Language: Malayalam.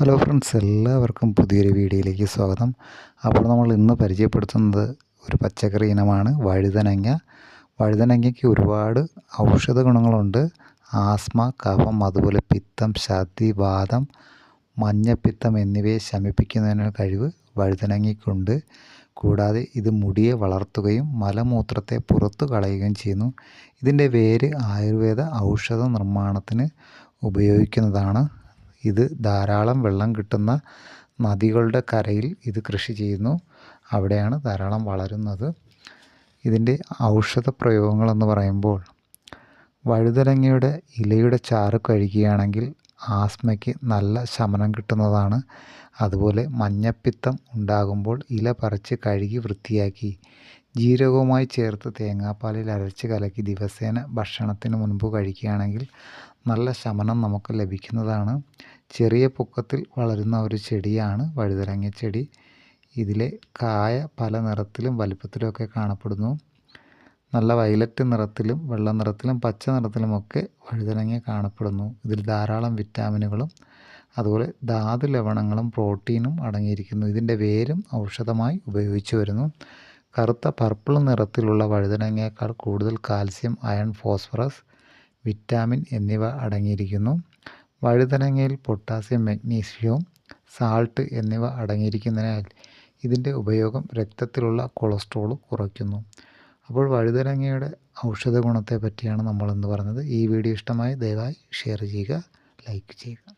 ഹലോ ഫ്രണ്ട്സ് എല്ലാവർക്കും പുതിയൊരു വീഡിയോയിലേക്ക് സ്വാഗതം. അപ്പോൾ നമ്മൾ ഇന്ന് പരിചയപ്പെടുത്തുന്നത് ഒരു പച്ചക്കറി ഇനമാണ് വഴുതനങ്ങ. വഴുതനങ്ങയ്ക്ക് ഒരുപാട് ഔഷധ ഗുണങ്ങളുണ്ട്. ആസ്മ കഫം അതുപോലെ പിത്തം ഛർദി വാദം മഞ്ഞപ്പിത്തം എന്നിവയെ ശമിപ്പിക്കുന്നതിനുള്ള കഴിവ് വഴുതനങ്ങയ്ക്കുണ്ട്. കൂടാതെ ഇത് മുടിയെ വളർത്തുകയും മലമൂത്രത്തെ പുറത്തു കളയുകയും ചെയ്യുന്നു. ഇതിന്റെ വേര് ആയുർവേദ ഔഷധ നിർമ്മാണത്തിന് ഉപയോഗിക്കുന്നതാണ്. ഇത് ധാരാളം വെള്ളം കിട്ടുന്ന നദികളുടെ കരയിൽ ഇത് കൃഷി ചെയ്യുന്നു. അവിടെയാണ് ധാരാളം വളരുന്നത്. ഇതിന്റെ ഔഷധ പ്രയോഗങ്ങളെന്ന് പറയുമ്പോൾ വഴുതനങ്ങയുടെ ഇലയുടെ ചാറ് കഴിക്കുകയാണെങ്കിൽ ആസ്മയ്ക്ക് നല്ല ശമനം കിട്ടുന്നതാണ്. അതുപോലെ മഞ്ഞപ്പിത്തം ഉണ്ടാകുമ്പോൾ ഇല പറിച്ച് കഴുകി വൃത്തിയാക്കി ജീരകവുമായി ചേർത്ത് തേങ്ങാപ്പാലിൽ അരച്ച് കലക്കി ദിവസേന ഭക്ഷണത്തിന് മുൻപ് കഴിക്കുകയാണെങ്കിൽ നല്ല ശമനം നമുക്ക് ലഭിക്കുന്നതാണ്. ചെറിയ പൊക്കത്തിൽ വളരുന്ന ഒരു ചെടിയാണ് വഴുതനങ്ങ ചെടി. ഇതിലെ കായ പല നിറത്തിലും വലിപ്പത്തിലുമൊക്കെ കാണപ്പെടുന്നു. നല്ല വയലറ്റ് നിറത്തിലും വെള്ള നിറത്തിലും പച്ച നിറത്തിലുമൊക്കെ വഴുതനങ്ങ കാണപ്പെടുന്നു. ഇതിൽ ധാരാളം വിറ്റാമിനുകളും അതുപോലെ ധാതു ലവണങ്ങളും പ്രോട്ടീനും അടങ്ങിയിരിക്കുന്നു. ഇതിന്റെ വേരും ഔഷധമായി ഉപയോഗിച്ചു വരുന്നു. കറുത്ത പർപ്പിൾ നിറത്തിലുള്ള വഴുതനങ്ങയേക്കാൾ കൂടുതൽ കാൽസ്യം അയൺ ഫോസ്ഫറസ് വിറ്റാമിൻ എന്നിവ അടങ്ങിയിരിക്കുന്നു. വഴുതനങ്ങയിൽ പൊട്ടാസ്യം മഗ്നീഷ്യവും സാൾട്ട് എന്നിവ അടങ്ങിയിരിക്കുന്നതിനാൽ ഇതിന്റെ ഉപയോഗം രക്തത്തിലുള്ള കൊളസ്ട്രോൾ കുറയ്ക്കുന്നു. അപ്പോൾ വഴുതനങ്ങയുടെ ഔഷധ ഗുണത്തെ പറ്റിയാണ് നമ്മൾ എന്ന് പറഞ്ഞത്. ഈ വീഡിയോ ഇഷ്ടമായി ദയവായി ഷെയർ ചെയ്യുക ലൈക്ക് ചെയ്യുക.